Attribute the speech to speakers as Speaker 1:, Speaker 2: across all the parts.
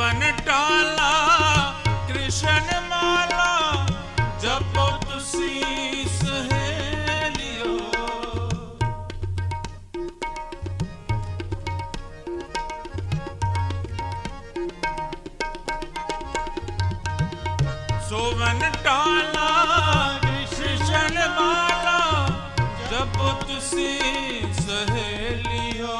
Speaker 1: ਸੋਵਨ ਟਾਲਾ ਕ੍ਰਿਸ਼ਨ ਮਾਲਾ ਜਪੋ ਤੁਸੀਂ ਸਹੇਲਿਓ। ਸੋਵਨ ਟਾਲਾ ਕ੍ਰਿਸ਼ਨ ਮਾਲਾ ਜਪੋ ਤੁਸੀਂ ਸਹੇਲਿਓ।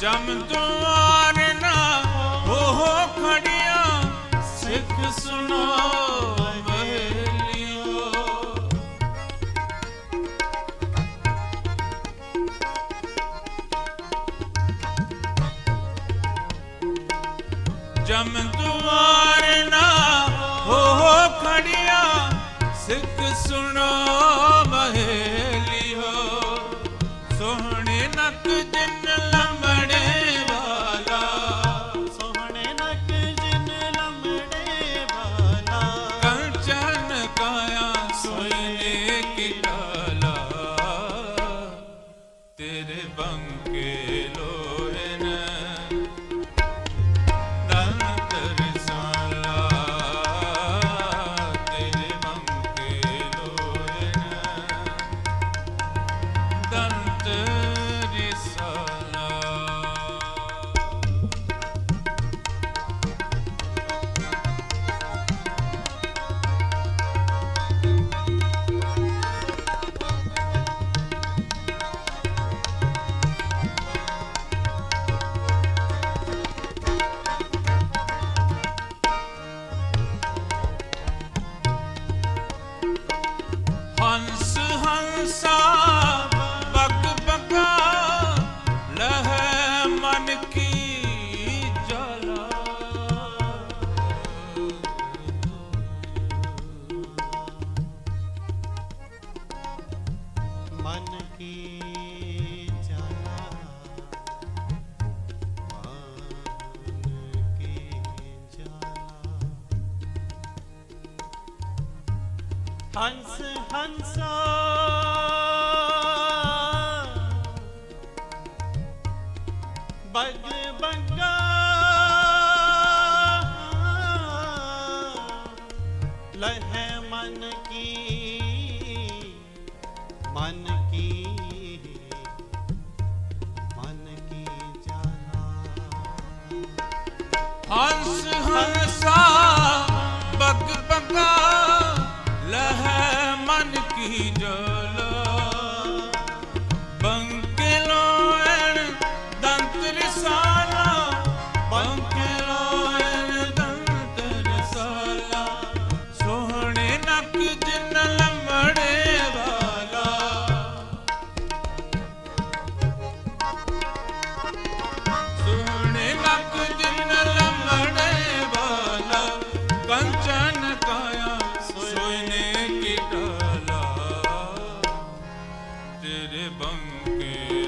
Speaker 1: ਜਮ ਦੁਆਰ ਨਾ ਹੋ ਖੜੀਆਂ ਸਿੱਖ ਸੁਣੋ ਮਹਲੀਓ ਜਮ ਦੁਆਰ ਹੰਸਾ ਹੰਸ
Speaker 2: ਹੰਸਾ ਬਗ ਬਗਾ ਲਹਿ ਮਨ ਕੀ ਮਨ ਕੀ ਮਨ ਕੀ ਜਾਣਾ
Speaker 1: ਹੰਸ ਤੇਰੇ ਬੰਕੇ